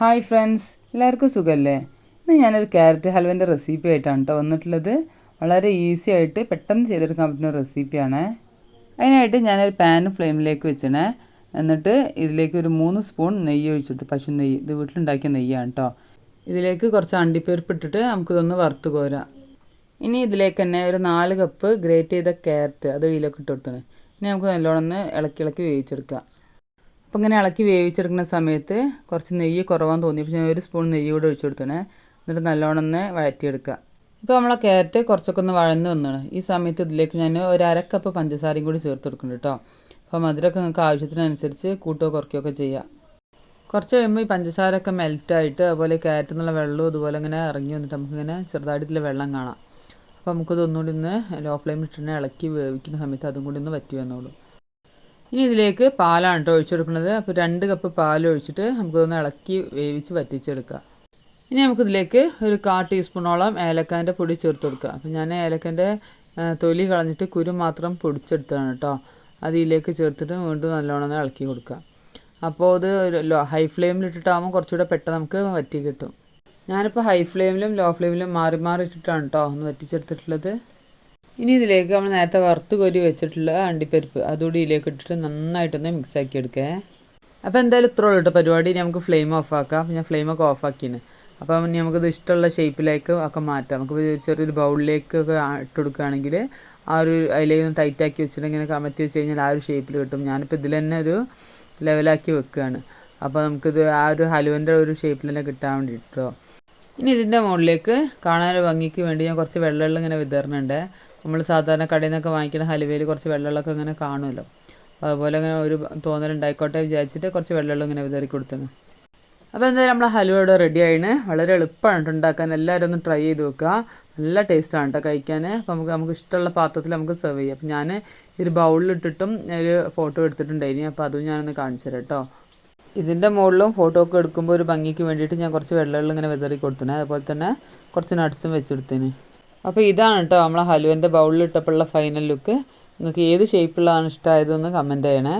Hi friends എല്ലാവർക്കും സുഖമല്ലേ ഇന്ന് ഞാനൊരു ക്യാരറ്റ് ഹൽവേന്റെ റെസിപ്പി ആയിട്ടാണ് കേട്ടോ വന്നിട്ടുള്ളത്. വളരെ ഈസി ആയിട്ട് പെട്ടെന്ന് ചെയ്തെടുക്കാൻ പറ്റുന്ന റെസിപ്പിയാണ് അതിനായിട്ട് ഞാനൊരു പാൻ ഫ്ലെയിമിലേക്ക് വെച്ചണേ. എന്നിട്ട് ഇതിലേക്ക് ഒരു മൂന്ന് സ്പൂൺ നെയ്യ് ഒഴിച്ചിട്ട് പശു നെയ്യ് ഇത് വീട്ടിലുണ്ടാക്കിയ നെയ്യാണ് കേട്ടോ ഇതിലേക്ക് കുറച്ച് അണ്ടിപ്പരിപ്പ് ഇട്ടിട്ട് നമുക്കിതൊന്ന് വറുത്ത് കോരാം. ഇനി ഇതിലേക്ക് തന്നെ ഒരു നാല് കപ്പ് ഗ്രേറ്റ് ചെയ്ത ക്യാരറ്റ് അത് ഇതിലേക്ക് ഇട്ട് കൊടുത്തണേ. ഇനി നമുക്ക് നല്ലോണം ഒന്ന് ഇളക്കി ഇളക്കി വേവിച്ചെടുക്കാം. അപ്പം ഇങ്ങനെ ഇളക്കി വേവിച്ചെടുക്കുന്ന സമയത്ത് കുറച്ച് നെയ്യ് കുറവാന്ന് തോന്നിയപ്പോൾ ഞാൻ ഒരു സ്പൂൺ നെയ്യ് കൂടെ ഒഴിച്ചു കൊടുത്തണേ. എന്നിട്ട് നല്ലോണം ഒന്ന് വഴറ്റിയെടുക്കുക. ഇപ്പോൾ നമ്മളെ ക്യാരറ്റ് കുറച്ചൊക്കെ ഒന്ന് വഴന്ന് വന്നാണ്. ഈ സമയത്ത് ഇതിലേക്ക് ഞാൻ ഒരു അരക്കപ്പ് കപ്പ് പഞ്ചസാരയും കൂടി ചേർത്ത് കൊടുക്കുന്നുണ്ട് കേട്ടോ. അപ്പോൾ മധുരമൊക്കെ നിങ്ങൾക്ക് ആവശ്യത്തിനനുസരിച്ച് കൂട്ടുകയോ കുറയ്ക്കുകയൊക്കെ ചെയ്യുക കുറച്ച് കഴിയുമ്പോൾ ഈ പഞ്ചസാരയൊക്കെ മെൽറ്റായിട്ട് അതുപോലെ ക്യാരറ്റ് എന്നുള്ള വെള്ളവും അതുപോലെ ഇങ്ങനെ ഇറങ്ങി വന്നിട്ട് നമുക്കിങ്ങനെ ചെറുതായിട്ടുള്ള വെള്ളം കാണാം. അപ്പോൾ നമുക്കത് ഒന്നുകൂടി ഒന്ന് ലോ ഫ്ലെയിം ഇട്ടിട്ട് ഇളക്കി വേവിക്കുന്ന സമയത്ത് അതും കൂടി ഒന്ന് വറ്റി വന്നോളൂ. ഇനി ഇതിലേക്ക് പാലാണ് കേട്ടോ ഒഴിച്ചെടുക്കുന്നത്. അപ്പോൾ രണ്ട് കപ്പ് പാൽ ഒഴിച്ചിട്ട് നമുക്കൊന്ന് ഇളക്കി വേവിച്ച് വറ്റിച്ചെടുക്കുക ഇനി നമുക്കിതിലേക്ക് ഒരു കാ ടീസ്പൂണോളം ഏലക്കാന്റെ പൊടി ചേർത്ത് കൊടുക്കുക അപ്പോൾ ഞാൻ ഏലക്കന്റെ തൊലി കളഞ്ഞിട്ട് കുരു മാത്രം പൊടിച്ചെടുത്തതാണ് കേട്ടോ അത് ഇതിലേക്ക് ചേർത്തിട്ട് വീണ്ടും നല്ലോണം ഇളക്കി കൊടുക്കുക അപ്പോൾ ലോ ഹൈ ഫ്ലെയിമിൽ ഇട്ടിട്ടാകുമ്പോൾ കുറച്ചുകൂടെ പെട്ടെന്ന് നമുക്ക് വറ്റി കിട്ടും. ഞാനിപ്പോൾ ഹൈ ഫ്ലെയിമിലും ലോ ഫ്ലെയിമിലും മാറി മാറി ഇട്ടിട്ടാണ് കേട്ടോ ഒന്ന് വറ്റിച്ചെടുത്തിട്ടുള്ളത്. ഇനി ഇതിലേക്ക് നമ്മൾ നേരത്തെ വറുത്ത് കോരി വെച്ചിട്ടുള്ള അണ്ടിപ്പരിപ്പ് അതുകൂടി ഇതിലേക്ക് ഇട്ടിട്ട് നന്നായിട്ടൊന്ന് മിക്സ് ആക്കി എടുക്കേ. അപ്പോൾ എന്തായാലും ഇത്ര ഉള്ളൂ കേട്ടോ പരിപാടി. നമുക്ക് ഫ്ലെയിം ഓഫ് ആക്കാം. ഞാൻ ഫ്ലെയിമൊക്കെ ഓഫ് ആക്കിയാണ് അപ്പം ഇനി നമുക്കിത് ഇഷ്ടമുള്ള ഷേപ്പിലേക്ക് ഒക്കെ മാറ്റാം. നമുക്ക് ചെറിയൊരു ബൗളിലേക്ക് ഒക്കെ ഇട്ട് കൊടുക്കുകയാണെങ്കിൽ ആ ഒരു അതിലേക്ക് ഒന്ന് ടൈറ്റ് ആക്കി വെച്ചിട്ട് ഇങ്ങനെ കമത്തി വെച്ച് കഴിഞ്ഞാൽ ആ ഒരു ഷേപ്പിൽ കിട്ടും. ഞാനിപ്പോൾ ഇതിൽ തന്നെ ഒരു ലെവലാക്കി വെക്കുകയാണ് അപ്പോൾ നമുക്കിത് ആ ഒരു ഹലുവിന്റെ ഒരു ഷേപ്പിൽ തന്നെ കിട്ടാൻ വേണ്ടിയിട്ടോ ഇനി ഇതിന്റെ മുകളിലേക്ക് കാണാൻ ഭംഗിക്ക് വേണ്ടി ഞാൻ കുറച്ച് വെള്ളമെല്ലാം ഇങ്ങനെ വിതരണുണ്ട്. നമ്മൾ സാധാരണ കടയിൽ നിന്നൊക്കെ വാങ്ങിക്കുന്ന ഹലുവയിൽ കുറച്ച് വെള്ളമൊക്കെ ഇങ്ങനെ കാണുമല്ലോ. അതുപോലെ ഇങ്ങനെ ഒരു തോന്നലുണ്ടായിക്കോട്ടെ വിചാരിച്ചിട്ട് കുറച്ച് വെള്ളമെല്ലാം ഇങ്ങനെ വിതറി കൊടുത്തത് അപ്പോൾ എന്തായാലും നമ്മൾ ഹലുവ ഇവിടെ റെഡി ആയിന് വളരെ എളുപ്പമാണ് ഉണ്ടാക്കാൻ. എല്ലാവരും ഒന്ന് ട്രൈ ചെയ്ത് വെക്കുക നല്ല ടേസ്റ്റാണ് കേട്ടോ കഴിക്കാൻ അപ്പോൾ നമുക്ക് നമുക്ക് ഇഷ്ടമുള്ള പാത്രത്തിൽ നമുക്ക് സെർവ് ചെയ്യാം. അപ്പോൾ ഞാൻ ഒരു ബൗളിലിട്ടിട്ടും ഒരു ഫോട്ടോ എടുത്തിട്ടുണ്ടായിരുന്നു അപ്പോൾ അതും ഞാനൊന്ന് കാണിച്ചു തരാം കേട്ടോ. ഇതിന്റെ മുകളിലും ഫോട്ടോ ഒക്കെ എടുക്കുമ്പോൾ ഒരു ഭംഗിക്ക് വേണ്ടിയിട്ട് ഞാൻ കുറച്ച് വെള്ളമെല്ലാം ഇങ്ങനെ വിതറി കൊടുത്തിനെ. അതുപോലെ തന്നെ കുറച്ച് നട്ട്സും വെച്ചെടുത്തിന് അപ്പോൾ ഇതാണ് കേട്ടോ നമ്മളെ ഹലുവന്റെ ബൗളിൽ ഇട്ടപ്പോഴുള്ള ഫൈനൽ ലുക്ക് നിങ്ങൾക്ക് ഏത് ഷേപ്പുള്ളതാണ് ഇഷ്ടമായതെന്ന് കമന്റ് ചെയ്യണേ.